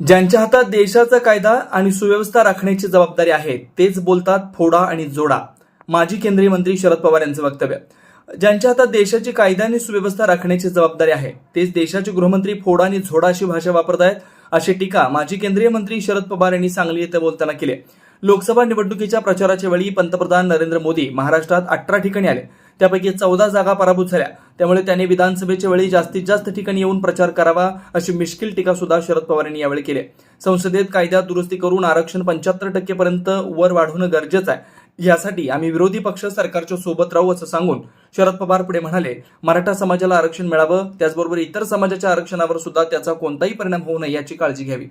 ज्यांच्या हातात देशाचा कायदा आणि सुव्यवस्था राखण्याची जबाबदारी आहे तेच बोलतात फोडा आणि जोडा. माजी केंद्रीय मंत्री शरद पवार यांचं वक्तव्य. ज्यांच्या हातात देशाची कायदा आणि सुव्यवस्था राखण्याची जबाबदारी आहे तेच देशाचे गृहमंत्री फोडा आणि झोडा अशी भाषा वापरत आहेत अशी टीका माजी केंद्रीय मंत्री शरद पवार यांनी सांगली येथे बोलताना केली लोकसभा निवडणुकीच्या प्रचाराच्या वेळी पंतप्रधान नरेंद्र मोदी महाराष्ट्रात अठरा ठिकाणी आले. त्यापैकी चौदा जागा पराभूत झाल्या. त्यामुळे त्यांनी विधानसभेच्या वेळी जास्तीत जास्त ठिकाणी येऊन प्रचार करावा अशी मिश्किल टीका सुद्धा शरद पवार यांनी यावेळी केली संसदेत कायद्यात दुरुस्ती करून आरक्षण पंच्याहत्तर टक्केपर्यंत वर वाढवणं गरजेचं आहे. यासाठी आम्ही विरोधी पक्ष सरकारच्या सोबत राहू असं सांगून शरद पवार पुढे म्हणाले मराठा समाजाला आरक्षण मिळावं त्याचबरोबर इतर समाजाच्या आरक्षणावर सुद्धा त्याचा कोणताही परिणाम होऊ नये याची काळजी घ्यावी.